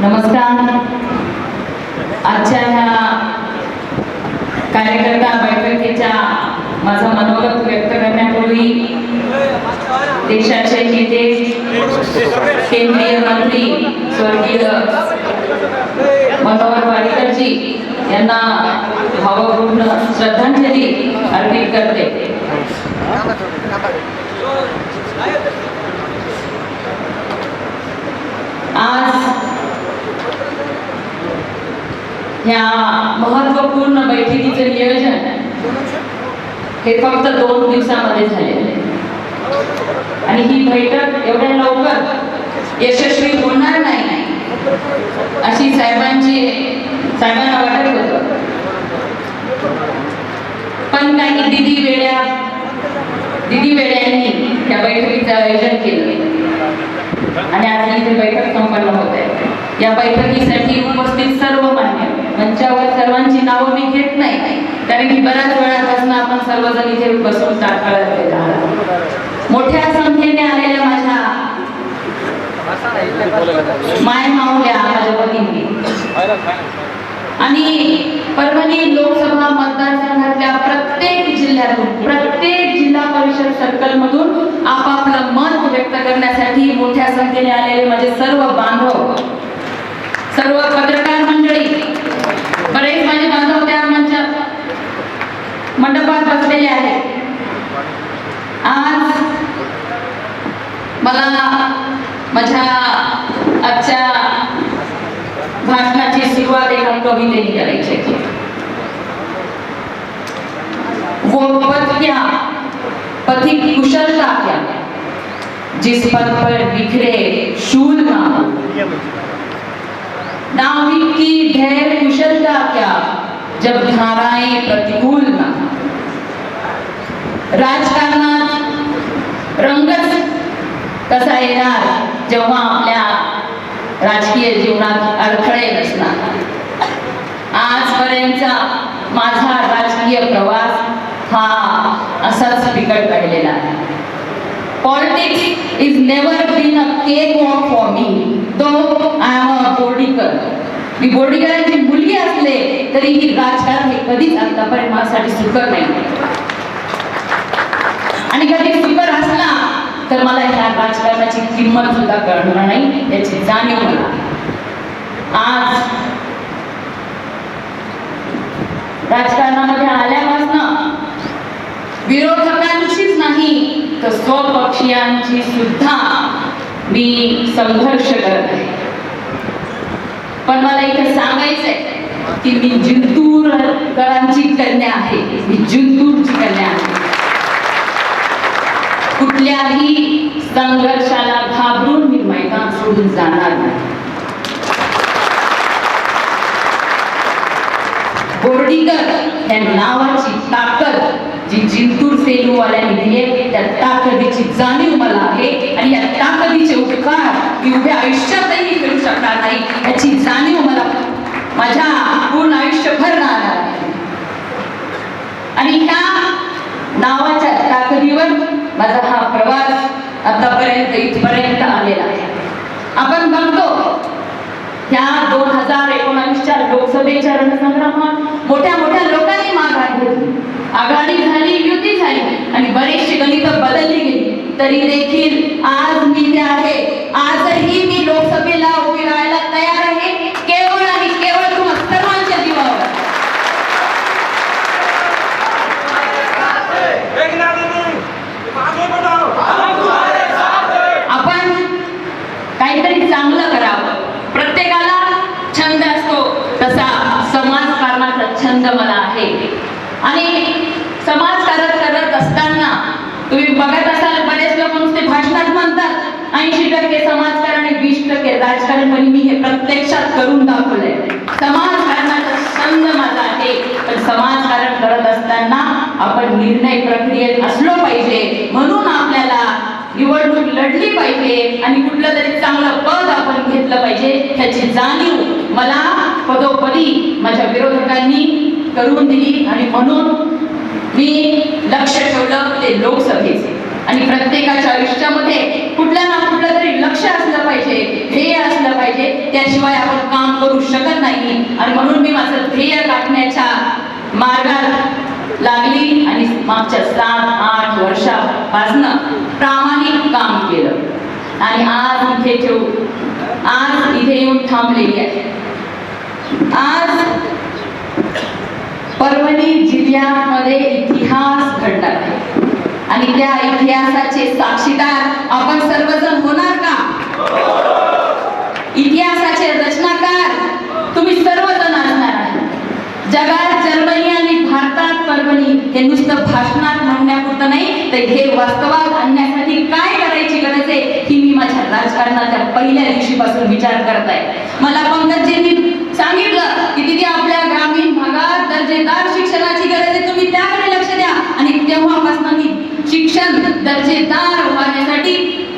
नमस्कार. आजच्या ह्या कार्यकर्ता बैठकीच्या माझा मनोगत व्यक्त करण्यापूर्वी देशाचे नेते केंद्रीय मंत्री स्वर्गीय मनोहर पारिकरजी यांना भावपूर्ण श्रद्धांजली अर्पित करते. आज ह्या महत्त्वपूर्ण बैठकीचं नियोजन हे फक्त दोन दिवसामध्ये झालेलं आहे. आणि ही बैठक एवढ्या लवकर यशस्वी होणार नाही अशी साहेबांची साहेबांना वाटत होतं. पण काही दिदी वेड्या दिदी वेड्यांनी त्या बैठकीचं आयोजन केलं. आणि आज ही बैठक संपन्न होत आहे या बैठकीसाठी उपस्थित सर्व मान्य मंचावर सर्वांची नावं मी घेत नाही. कारण की बऱ्याच वेळापासून आपण सर्वजण इथे बसून टाकळत मोठ्या संख्येने आलेल्या माझ्या माय मावल्या माझ्या भगिनी. आणि परभणी लोकसभा मतदारसंघातल्या प्रत्येक जिल्ह्यातून प्रत्येक जिल्हा परिषद सर्कल मधून आपापलं मत व्यक्त करण्यासाठी मोठ्या संख्येने आलेले माझे सर्व बांधव सर्व पत्रकार बरेच माझे बांधव त्या मंच मंडपात बसलेले आहेत आज मला माझ्या आजच्या भाषणाची सुरुवात एका कवितेने करायची पथिक कुशलता क्या? जिस पद पर बिखरे शूल ना नाविक की धैर्य कुशलता क्या जब धाराएं प्रतिकूल ना। राजकारणात रंगच कसा येणार जेव्हा आपल्या राजकीय जीवनात अडथळे नसणार? आजपर्यंतचा माझा राजकीय प्रवास हा असाच बिकट पडलेला आहे. Politics is never been a cake walk for me तो बोर्डीकर मी बोर्डीकरांची मुलगी असले तरी ही राजकारण हे कधीच आतापर्यंत माझ्यासाठी सुकर नाही. आणि कधी सुकर असला तर मला ह्या राजकारणाची किंमत सुद्धा कळणार नाही याची जाणीव मला आज राजकारणामध्ये आल्यापासून विरोधकांचीच नाही तर स्वपक्षीयांची सुद्धा मी संघर्ष करत आहे. पण मला इथे सांगायचंय की मी जिंतूरकरांची कन्या आहे. मी जिंतूरची कन्या आहे. कुठल्याही संघर्षाला घाबरून मी मैदान सोडून जाणार नाही. बोर्डीकर या नावाची ताकद जी जिंतूर सेलूवाल्यांनी दिली आहे त्या ताकदीची जाणीव मला आहे आणि या ताकदीचे उपकार मी उभ्या आयुष्यातही करू शकणार नाही याची जाणीव मला माझ्या पूर्ण आयुष्यभर राहणार आणि ह्या नावाच्या ताकदीवर माझा हा प्रवास आतापर्यंत इथपर्यंत आलेला आहे. आपण बघतो ह्या दोन हजार एकोणावीसच्या लोकसभेच्या रणसंग्रामात मोठ्या मोठ्या आघाडी झाली युती झाली आणि बरीचशी गणित बदलली गेली. तरी देखील आज मी ते आहे. आजही मी लोकसभेला उभी राहायला तयार आहे. केवळ आणि केवळ तुम्हा सर्वांच्या जीवावर. आपण काहीतरी चांगलं करावं. प्रत्येकाला छंद असतो. तसा समाजकारणाचा छंद मला आहे. आणि समाजकारण करत असताना तुम्ही बघत असाल बरेच लोक नुसते भाषणात म्हणतात ऐंशी टक्के समाजकारण आणि वीस टक्के राजकारण पण मी हे प्रत्यक्षात करून दाखवलंय. समाजकारणाचा छंद माझा आहे पण समाजकारण करत असताना आपण निर्णय प्रक्रियेत असलो पाहिजे म्हणून आपल्याला निवडणूक लढली पाहिजे आणि कुठलं तरी चांगलं पद आपण घेतलं पाहिजे ह्याची जाणीव मला पदोपदी माझ्या विरोधकांनी करून दिली आणि म्हणून मी लक्ष ठेवलं ते लोकसभेचे. आणि प्रत्येकाच्या आयुष्यामध्ये कुठल्या ना कुठलं तरी लक्ष असलं पाहिजे ध्येय असलं पाहिजे. त्याशिवाय आपण काम करू शकत नाही. आणि म्हणून मी माझं ध्येय गाठण्याच्या मार्गात लागली आणि मागच्या सात आठ वर्षापासनं प्रामाणिक काम केलं. आणि आज इथे ठेवू आज इथे येऊन थांबलेली आहे. आज परभणी जिल्ह्यामध्ये इतिहास घडणार आहे. आणि त्या इतिहासाचे साक्षीदार आपण सर्वजण होणार का? इतिहासाचे रचनाकार तुम्ही सर्वजण असणार आहे. जगात जर्मनी आणि भारतात परभणी हे नुसतं भाषणात म्हणण्यापुरतं नाही तर हे वास्तवात आणण्यासाठी काय करायची गरज आहे ही मी माझ्या राजकारणाच्या पहिल्या दिवशीपासून विचार करत आहे. मला पंकजजींनी सांगितलं की तिथे आपल्या ग्रामीण दर्जेदार शिक्षणाची गरज आहे तुम्ही त्याकडे लक्ष द्या. आणि तेव्हापासून मी शिक्षण दर्जेदार होण्यासाठी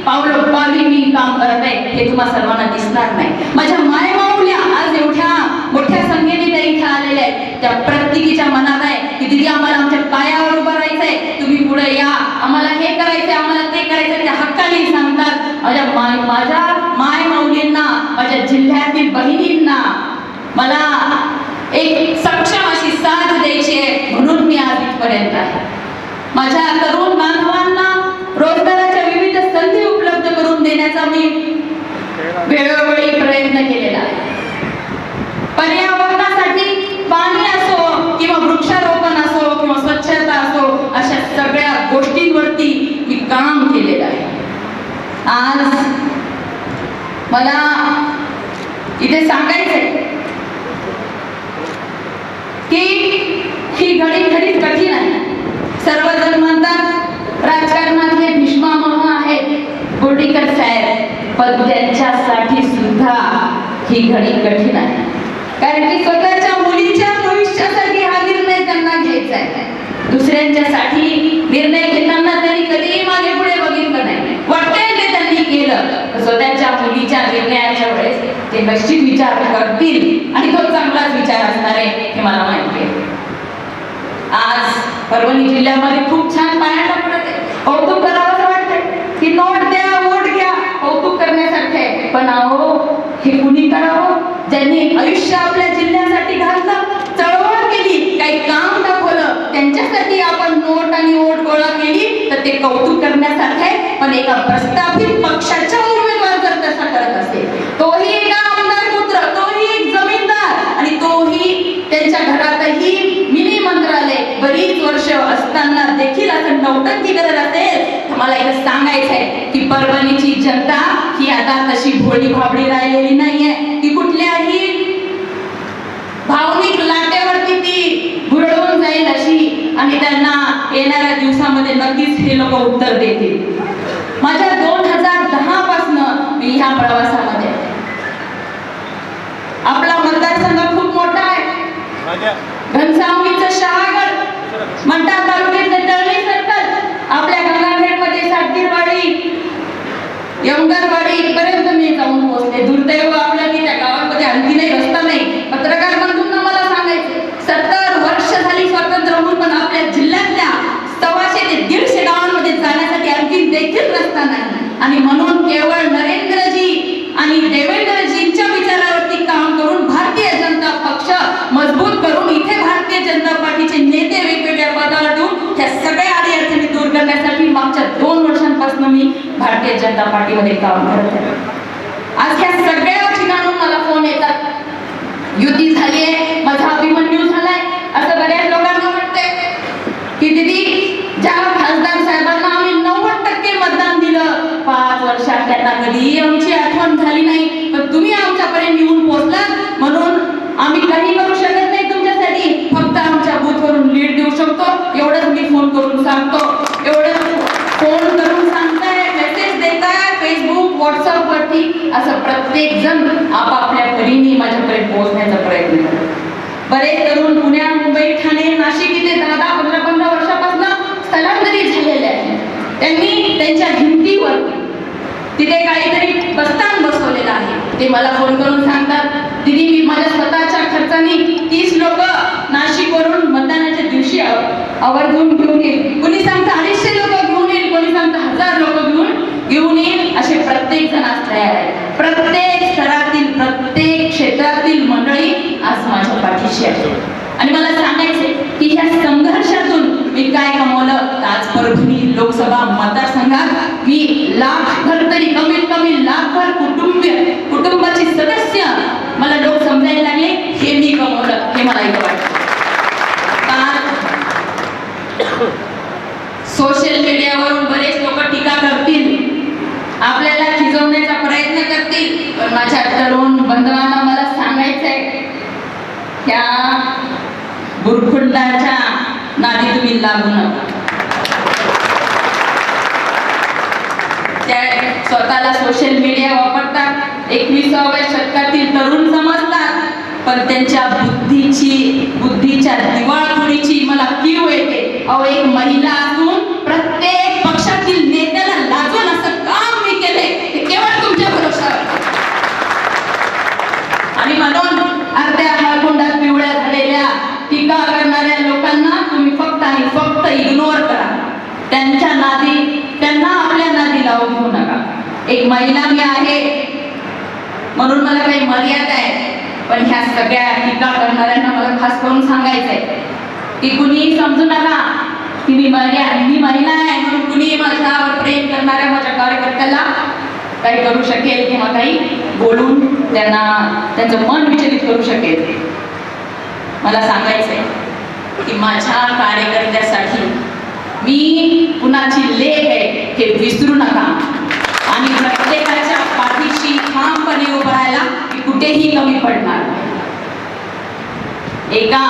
पावलं पावली मी काम करत आहे. हे तुम्हा सर्वांना दिसणार नाही. माझ्या मायमाऊल्या आज एवढ्या मोठ्या संख्येने त्या इथे आलेल्या आहेत. त्या प्रत्येकीच्या मनात आहे की दिदी आम्हाला आमच्या पायावर उभं राहायचंय. तुम्ही पुढे या. आम्हाला हे करायचंय आम्हाला ते करायचंय. त्या हक्काने सांगतात माझ्या माय माझ्या माय माऊलींना माझ्या जिल्ह्यातील बहिणींना मला एक सक्षम अशी साथ द्यायची आहे म्हणून मी आज इथपर्यंत आहे. माझ्या तरुण बांधवांना रोजगाराच्या विविध संधी उपलब्ध करून देण्याचा मी वेळोवेळी प्रयत्न केलेला आहे. पर्यावरणासाठी पाणी असो किंवा वृक्षारोपण असो किंवा स्वच्छता असो अशा सगळ्या गोष्टींवरती मी काम केलेलं आहे. आज मला इथे सांगायचंय की ही घडी खरी कठीण आहे. सर्वजण म्हणतात राजकारणात हे भीष्मामह आहेत. बोर्डीकर साहेब पण त्यांच्यासाठी सुद्धा ही घडी कठीण आहे. कारण की स्वतःच्या मुलीच्या भविष्यासाठी हा निर्णय त्यांना घ्यायचा आहे. दुसऱ्यांच्यासाठी निर्णय घेताना त्यांनी कधीही मागे पुढे बघितलं नाही. वाटतंय ते त्यांनी केलं स्वतःच्या मुलीच्या निर्णयाच्या वेळेस ते निश्चित विचार करतील आणि तो चांगलाच विचार असणार आहे हे मला माहिती आहे. आज परभणी जिल्ह्यामध्ये खूप छान पाहायला पडत आहे. कौतुक करावं वाटतंय की नोट द्या वोट घ्या. कौतुक करण्यासारखे पण अहो हे कुणी करावं? ज्यांनी आयुष्य आपल्या जिल्ह्यासाठी घालतं चळवळ केली काही काम दाखवलं त्यांच्यासाठी आपण नोट आणि वोट गोळा केली तर ते कौतुक करण्यासारखे आहे. पण एका प्रस्थापित पक्षाच्या उमेदवार जर तसा करत असेल तोही एका आमदार पुत्र तोही एक जमीनदार आणि तोही त्यांच्या घरातही मिनी मंत्रालय बरीच वर्ष असताना देखील असं नौटंकी करत असेल तर मला इथं सांगायचं आहे की परभणीची जनता ही आता तशी भोळी भाबडी राहिलेली नाहीये. ती कुठल्याही भावनिक लाटेवरती ती भुरळून जाईल अशी आणि त्यांना येणाऱ्या दिवसामध्ये नक्कीच हे लोक उत्तर देतील. माझ्या दोन हजार दहा पासनं मी ह्या प्रवासामध्ये. आपला मतदारसंघ खूप मोठा आहे. घनसावंगीचं शहागड मंठा तालुक्यातलं यमगारवाडी इथपर्यंत मी जाऊन पोहोचले. दुर्दैव आपलं की त्या गावामध्ये आणखीनही रस्ता नाही. पत्रकार बंधूंना मला सांगायचं सत्तर वर्ष झाली स्वतंत्र होऊन पण आपल्या जिल्ह्यातल्या सव्वाशे ते दीडशे गावांमध्ये जाण्यासाठी आणखी देखील रस्ता नाही. आणि म्हणून केवळ नरेंद्रजी आणि देवेंद्रजींच्या विचारावरती काम करून भारतीय जनता पक्ष मजबूत करून इथे भारतीय जनता पार्टीचे नेते वेगवेगळ्या पदावर देऊन त्या सगळ्या अडीअडचणी दूर करण्यासाठी मागच्या दोन वर्षांपासून मी भारतीय जनता पार्टीमध्ये काम करत. आहे आज ह्या सगळ्या ठिकाणून मला फोन येतात. युती झालीये माझा अभिमन्यू झालाय. असं बऱ्याच लोकांना वाटतंय की दिदी ज्या खासदार साहेबांना आम्ही नव्वद टक्के मतदान दिलं पाच वर्षात त्यांना कधीही आमची आठवण झाली नाही पण तुम्ही आमच्यापर्यंत येऊन पोहोचलात म्हणून आम्ही काही करू शकत नाही तुमच्यासाठी फक्त आमच्या बूथवरून लीड देऊ शकतो एवढंच मी फोन करून सांगतो एवढंच फोन करून सांगताय मेसेज देताय फेसबुक व्हॉट्सअप प्रत्येकजण प्रत्येक जण आपापल्या परीने माझ्यापर्यंत पोहोचण्याचा प्रयत्न करतो बरेच तरुण पुण्या मुंबई ठाणे नाशिक इथे दहा दहा पंधरा पंधरा वर्षापासून स्थलांतरित झालेले आहेत. त्यांनी त्यांच्या भिंतीवर तिथे काहीतरी बस्तान बसवलेलं आहे. ते मला फोन करून सांगतात दिदी मी माझ्या स्वतःच्या खर्चाने तीस लोक नाशिकवरून मतदानाच्या दिवशी आवर्जून घेऊन येईल. कोणी सांगतं अडीचशे लोक घेऊन येईल कोणी सांगतं घेऊन येईल असे प्रत्येक जण आज तयार आहे. प्रत्येक स्तरातील प्रत्येक क्षेत्रातील मंडळी आज माझ्या पाठीशी आहे आणि मला सांगायचे की ह्या संघर्षातून मी काय कमवलं? आज परभणी लोकसभा मतदारसंघात मी लाखभर तरी कमीत कमी लाखभर कुटुंब त्या बुरखुंडाच्या नादी तुम्ही लागू नका. त्या स्वतःला सोशल मीडिया वापरतात. एकविसाव्या शतकातील तरुण समजतात. पण त्यांच्या बुद्धीची बुद्धीच्या दिवाळखोरीची मला कीव येते अहो एक महिला असून प्रत्येक पक्षातील नेत्याला लाजून असं काम मी केले ते केवळ तुमच्या भरोशावर आणि म्हणून अर्ध्या हाळकुंडात पिवळ्या झालेल्या टीका करणाऱ्या लोकांना तुम्ही फक्त आणि फक्त इग्नोर करा त्यांच्या नादी त्यांना आपल्या नादी लावू घेऊ नका एक महिला मी आहे. म्हणून मला काही मर्यादा आहे. पण ह्या सगळ्या टीका करणाऱ्यांना मला खास करून सांगायचंय की कुणीही समजू नका की मी मर्या मी महिला आहे म्हणून कुणीही माझ्यावर प्रेम करणाऱ्या माझ्या कार्यकर्त्याला काही करू शकेल किंवा काही बोलून त्यांना त्यांचं मन विचलित करू शकेल. मला सांगायचंय की माझ्या कार्यकर्त्यासाठी मी कुणाची लेख आहे हे विसरू नका. आणि प्रत्येकाच्या पाठीशी ठामपणे उभं राहायला मी कुठेही कमी पडणार एका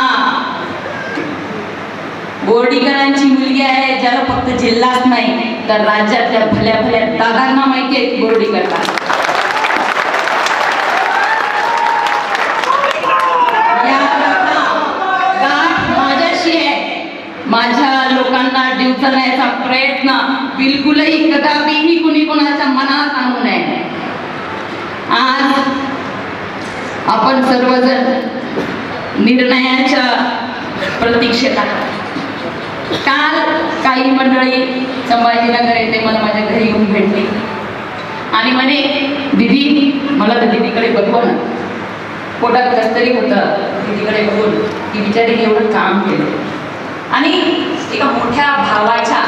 बोर्डीकरांची मुलगी आहे ज्याला फक्त जिल्हाच नाही तर राज्यातल्या भल्या भल्या दादांना माहिती आहे की बोर्डीकर का याकरता गाठ माझ्याशी आहे माझ्या लोकांना प्रयत्न बिलकुलही कदापिही कुणी कोणाच्या मनात आणू नये. आज आपण सर्वजण निर्णयाच्या प्रतीक्षेत आहात. काल काही मंडळी संभाजीनगर येथे मला माझ्या घरी येऊन भेटली. आणि म्हणे दीदी मला तर दिदीकडे बघवा ना पोटात कस तरी होतं. दिदीकडे बघून की बिचारी एवढं काम केलं. आणि एका मोठ्या भावाच्या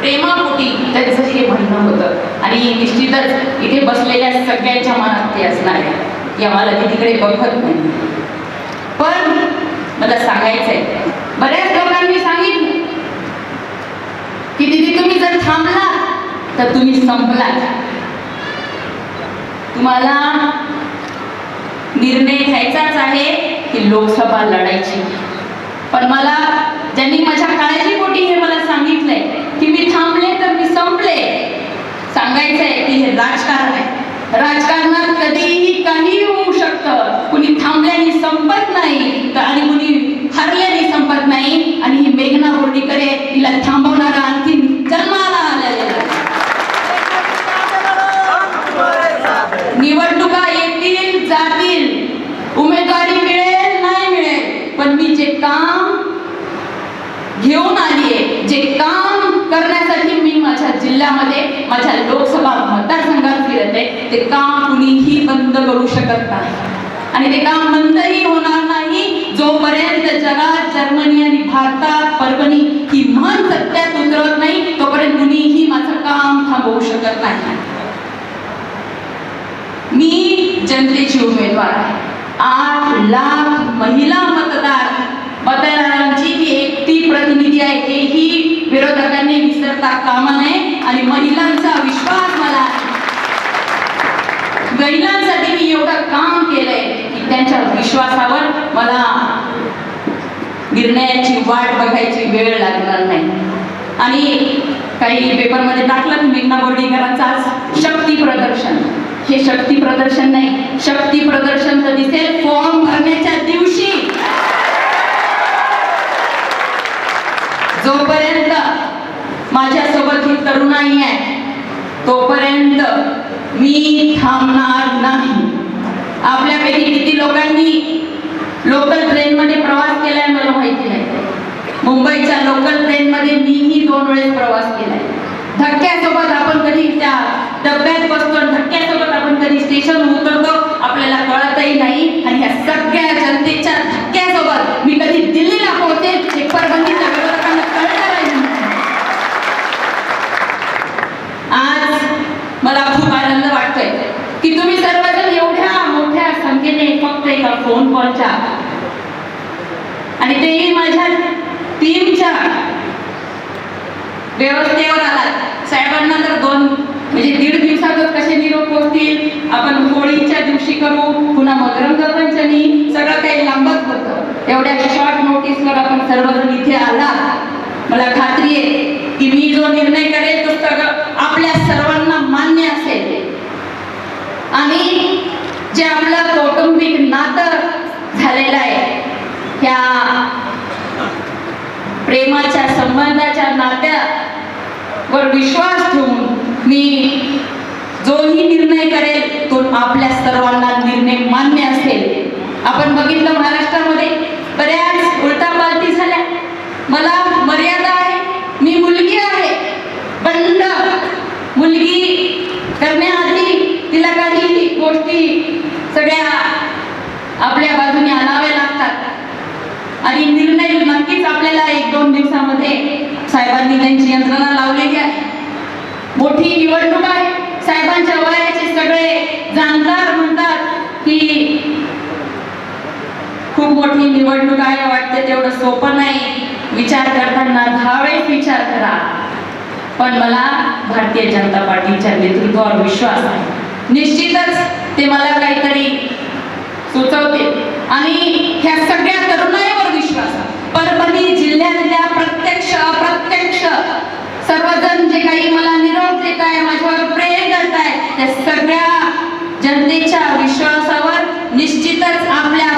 प्रेमापोटी त्यांचं हे म्हणणं होतं. आणि निश्चितच इथे बसलेल्या सगळ्यांच्या मनात ते असणार आहे. की आम्हाला तिकडे बघत नाही. पण मला सांगायचंय बऱ्याच लोकांनी सांगितलं की तिथे तुम्ही जर थांबला तर तुम्ही संपलात. तुम्हाला निर्णय घ्यायचाच आहे की लोकसभा लढायची. पण मला ज्यांनी माझ्या काळजीपोटी हे मला सांगितलंय की मी थांबले तर मी संपले. सांगायचंय की हे राजकारण आहे. राजकारणात कधीही काही होऊ शकतं. कुणी थांबल्याने संपत नाही आणि कुणी हरल्याने संपत नाही आणि ही मेघना बोर्डीकर तिला थांबवणारा आणखी जन्माला आलेला आहे. निवडणुका येतील जातील उमेदवारी मिळेल नाही मिळेल पण मी जे काम घेऊन आली आहे जे काम करण्यासाठी मी माझ्या जिल्ह्यामध्ये माझ्या लोकसभा मतदारसंघात फिरते ते काम कुणीही बंद करू शकत नाही. आणि ते काम बंदही होणार नाही. जोपर्यंत जगात जर्मनी आणि भारतात परभणी ही म्हण सत्यात उतरत नाही तोपर्यंत कुणीही माझं काम थांबवू शकत नाही. मी जनतेची उमेदवार आहे. आठ लाख महिला मतदार मतदारांची ही एकटी प्रतिनिधी आहे हेही विरोधकांनी विसरता कामा नये आणि महिलांचा विश्वास मला महिलांसाठी मी एवढं काम केलंय की त्यांच्या विश्वासावर मला निर्णयाची वाट बघायची वेळ लागणार नाही. आणि काही पेपरमध्ये टाकलं की मेघना बोर्डीकरांचं आज शक्ती प्रदर्शन. हे शक्ती प्रदर्शन नाही. शक्ती प्रदर्शन तर दिसेल फॉर्म भरण्याच्या दिवशी जोपर्यंत माझ्यासोबत नाही आहे. तोपर्यंत मी थांबणार नाही. आपल्यापैकी किती लोकांनी लोकल ट्रेनमध्ये प्रवास केलाय मला माहिती नाही. मुंबईच्या लोकल ट्रेनमध्ये मीही दोन वेळेस प्रवास केलाय. धक्क्यासोबत आपण कधी त्या डब्यात बसतो धक्क्यासोबत आपण कधी स्टेशन उतरतो आपल्याला कळतही नाही आणि आणि तेही माझ्या टीमच्या व्यवस्थेवर आलात साहेबांना तर दोन म्हणजे दीड दिवसातच कसे निरोप पोहोचतील आपण होळीच्या दिवशी करू पुन्हा मकरंग पंचमी सगळं काही लांबच होतं. एवढ्या शॉर्ट नोटीसवर आपण सर्वजण इथे आला. मला खात्री आहे की मी जो निर्णय करेल तो सगळं आपल्या सर्वांना मान्य असेल. आणि जे आपलं कौटुंबिक नातं झालेलं आहे ह्या प्रेमाच्या संबंधाच्या नात्यावर विश्वास ठेवून मी जोही निर्णय करेल तो आपल्या सर्वांना निर्णय मान्य असेल. आपण बघितलं महाराष्ट्रामध्ये बऱ्याच उलटापालटी झाल्या. मला मर्यादा आहे मी मुलगी आहे. बंड मुलगी करण्याआधी तिला काही गोष्टी सगळ्या आपल्या बाजूने आणाव्या आणि निर्णय नक्कीच आपल्याला एक दोन दिवसामध्ये साहेबांनी त्यांची यंत्रणा लावलेली आहे. मोठी निवडणूक आहे. साहेबांच्या वयाचे सगळे जाणकार म्हणतात की खूप मोठी निवडणूक आहे वाटते तेवढं सोपं नाही. विचार करताना दहा वेळेस विचार करा. पण मला भारतीय जनता पार्टीच्या नेतृत्वावर विश्वास आहे. निश्चितच ते मला काहीतरी सुचवते आणि ह्या सगळ्या तरुणाई विश्वास. परभणी जिल्ह्यातल्या प्रत्यक्ष अप्रत्यक्ष सर्वजण जे काही मला निरोप देत आहे माझ्यावर प्रेम करत आहे त्या सगळ्या जनतेच्या विश्वासावर निश्चितच आपल्या